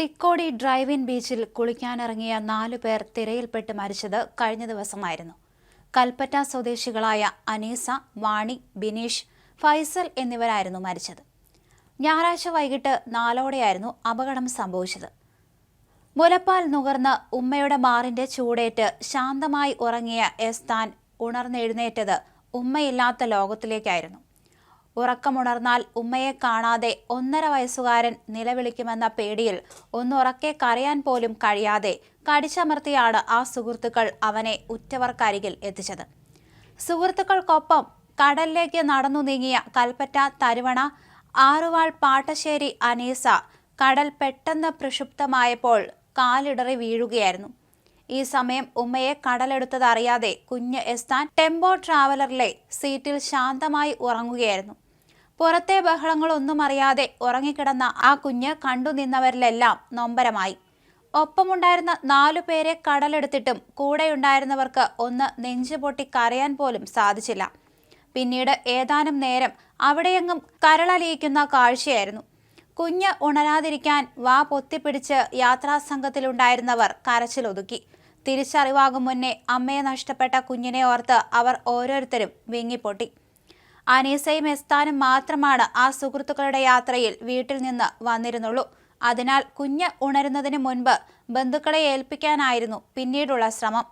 Thikkodi drive in ബീച്ചിൽ കുളിക്കാനിറങ്ങിയ നാലു പേർ തിരയിൽപ്പെട്ട് മരിച്ചത് കഴിഞ്ഞ ദിവസമായിരുന്നു. കൽപ്പറ്റ സ്വദേശികളായ അനീസ വാണി ബിനീഷ് ഫൈസൽ എന്നിവരായിരുന്നു മരിച്ചത്. ഞായറാഴ്ച വൈകിട്ട് നാലോടെയായിരുന്നു അപകടം സംഭവിച്ചത്. മുലപ്പാൽ നുകർന്ന് ഉമ്മയുടെ മാറിന്റെ ചൂടേറ്റ് ശാന്തമായി ഉറങ്ങിയ എസ് താൻ ഉണർന്നെഴുന്നേറ്റത് ഉമ്മയില്ലാത്ത ലോകത്തിലേക്കായിരുന്നു. ഉറക്കമുണർന്നാൽ ഉമ്മയെ കാണാതെ ഒന്നര വയസ്സുകാരൻ നിലവിളിക്കുമെന്ന പേടിയിൽ ഒന്നുറക്കെ കരയാൻ പോലും കഴിയാതെ കടിച്ചമർത്തിയാണ് ആ സുഹൃത്തുക്കൾ അവനെ ഉറ്റവർക്കരികിൽ എത്തിച്ചത്. സുഹൃത്തുക്കൾക്കൊപ്പം കടലിലേക്ക് നടന്നു നീങ്ങിയ കൽപ്പറ്റ തരുവണ ആറുവാൾ പാട്ടശ്ശേരി അനീസ കടൽ പെട്ടെന്ന് പ്രക്ഷുബ്ധമായപ്പോൾ കാലിടറി വീഴുകയായിരുന്നു. ഈ സമയം ഉമ്മയെ കടലെടുത്തത് അറിയാതെ കുഞ്ഞ് എസ്താൻ ടെമ്പോ ട്രാവലറിലെ സീറ്റിൽ ശാന്തമായി ഉറങ്ങുകയായിരുന്നു. പുറത്തെ ബഹളങ്ങളൊന്നും അറിയാതെ ഉറങ്ങിക്കിടന്ന ആ കുഞ്ഞ് കണ്ടു നിന്നവരിലെല്ലാം നൊമ്പരമായി. ഒപ്പമുണ്ടായിരുന്ന നാലു പേരെ കടലെടുത്തിട്ടും കൂടെയുണ്ടായിരുന്നവർക്ക് ഒന്ന് നെഞ്ചു പൊട്ടി കരയാൻ പോലും സാധിച്ചില്ല. പിന്നീട് ഏതാനും നേരം അവിടെയെങ്ങും കരളലിയിക്കുന്ന കാഴ്ചയായിരുന്നു. കുഞ്ഞ് ഉണരാതിരിക്കാൻ വാ പൊത്തിപ്പിടിച്ച് യാത്രാസംഘത്തിലുണ്ടായിരുന്നവർ കരച്ചിലൊതുക്കി. തിരിച്ചറിവാകും മുന്നേ അമ്മയെ നഷ്ടപ്പെട്ട കുഞ്ഞിനെ ഓർത്ത് അവർ ഓരോരുത്തരും വിങ്ങിപ്പൊട്ടി. അനീസയും എസ്താനും മാത്രമാണ് ആ സുഹൃത്തുക്കളുടെ യാത്രയിൽ വീട്ടിൽ നിന്ന് വന്നിരുന്നുള്ളൂ. അതിനാൽ കുഞ്ഞ് ഉണരുന്നതിന് മുൻപ് ബന്ധുക്കളെ ഏൽപ്പിക്കാനായിരുന്നു പിന്നീടുള്ള ശ്രമം.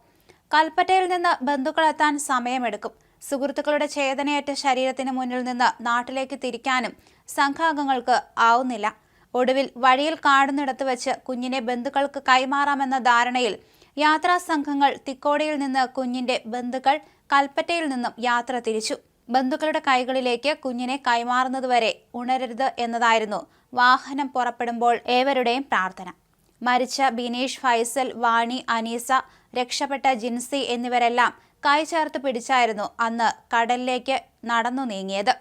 കൽപ്പറ്റയിൽ നിന്ന് ബന്ധുക്കളെത്താൻ സമയമെടുക്കും. സുഹൃത്തുക്കളുടെ ചേതനയേറ്റ ശരീരത്തിന് മുന്നിൽ നിന്ന് നാട്ടിലേക്ക് തിരിക്കാനും സംഘാംഗങ്ങൾക്ക് ആവുന്നില്ല. ഒടുവിൽ വഴിയിൽ കാണുന്നിടത്ത് വെച്ച് കുഞ്ഞിനെ ബന്ധുക്കൾക്ക് കൈമാറാമെന്ന ധാരണയിൽ യാത്രാ സംഘങ്ങൾ തിക്കോടിയിൽ നിന്ന് കുഞ്ഞിന്റെ ബന്ധുക്കൾ കൽപ്പറ്റയിൽ നിന്നും യാത്ര തിരിച്ചു. ബന്ധുക്കളുടെ കൈകളിലേക്ക് കുഞ്ഞിനെ കൈമാറുന്നതുവരെ ഉണരരുത് എന്നതായിരുന്നു വാഹനം പുറപ്പെടുമ്പോൾ ഏവരുടെയും പ്രാർത്ഥന. മരിച്ച ബിനീഷ് ഫൈസൽ വാണി അനീസ രക്ഷപ്പെട്ട ജിൻസി എന്നിവരെല്ലാം കൈ ചേർത്ത് പിടിച്ചായിരുന്നു അന്ന് കടലിലേക്ക് നടന്നു നീങ്ങിയത്.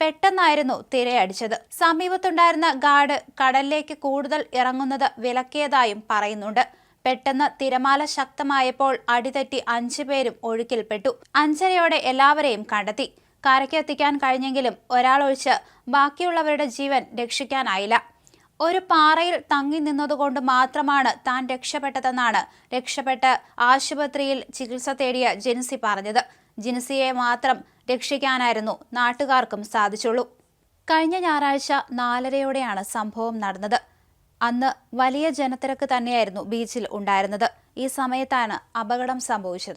പെട്ടെന്നായിരുന്നു തിരയടിച്ചത്. സമീപത്തുണ്ടായിരുന്ന ഗാർഡ് കടലിലേക്ക് കൂടുതൽ ഇറങ്ങുന്നത് വിലക്കിയതായും പറയുന്നുണ്ട്. പെട്ടെന്ന് തിരമാല ശക്തമായപ്പോൾ അടിതെറ്റി അഞ്ചു പേരും ഒഴുക്കിൽപ്പെട്ടു. അഞ്ചരയോടെ എല്ലാവരെയും കണ്ടെത്തി. കരയ്ക്കെത്തിക്കാൻ കഴിഞ്ഞെങ്കിലും ഒരാളൊഴിച്ച് ബാക്കിയുള്ളവരുടെ ജീവൻ രക്ഷിക്കാനായില്ല. ഒരു പാറയിൽ തങ്ങി നിന്നതുകൊണ്ട് മാത്രമാണ് താൻ രക്ഷപ്പെട്ടതെന്നാണ് രക്ഷപ്പെട്ട് ആശുപത്രിയിൽ ചികിത്സ തേടിയ ജിൻസി പറഞ്ഞത്. ജിൻസിയെ മാത്രം രക്ഷിക്കാനായിരുന്നു നാട്ടുകാർക്കും സാധിച്ചുള്ളൂ. കഴിഞ്ഞ ഞായറാഴ്ച നാലരയോടെയാണ് സംഭവം നടന്നത്. അന്ന് വലിയ ജനത്തിരക്ക് തന്നെയായിരുന്നു ബീച്ചിൽ ഉണ്ടായിരുന്നത്. ഈ സമയത്താണ് അപകടം സംഭവിച്ചത്.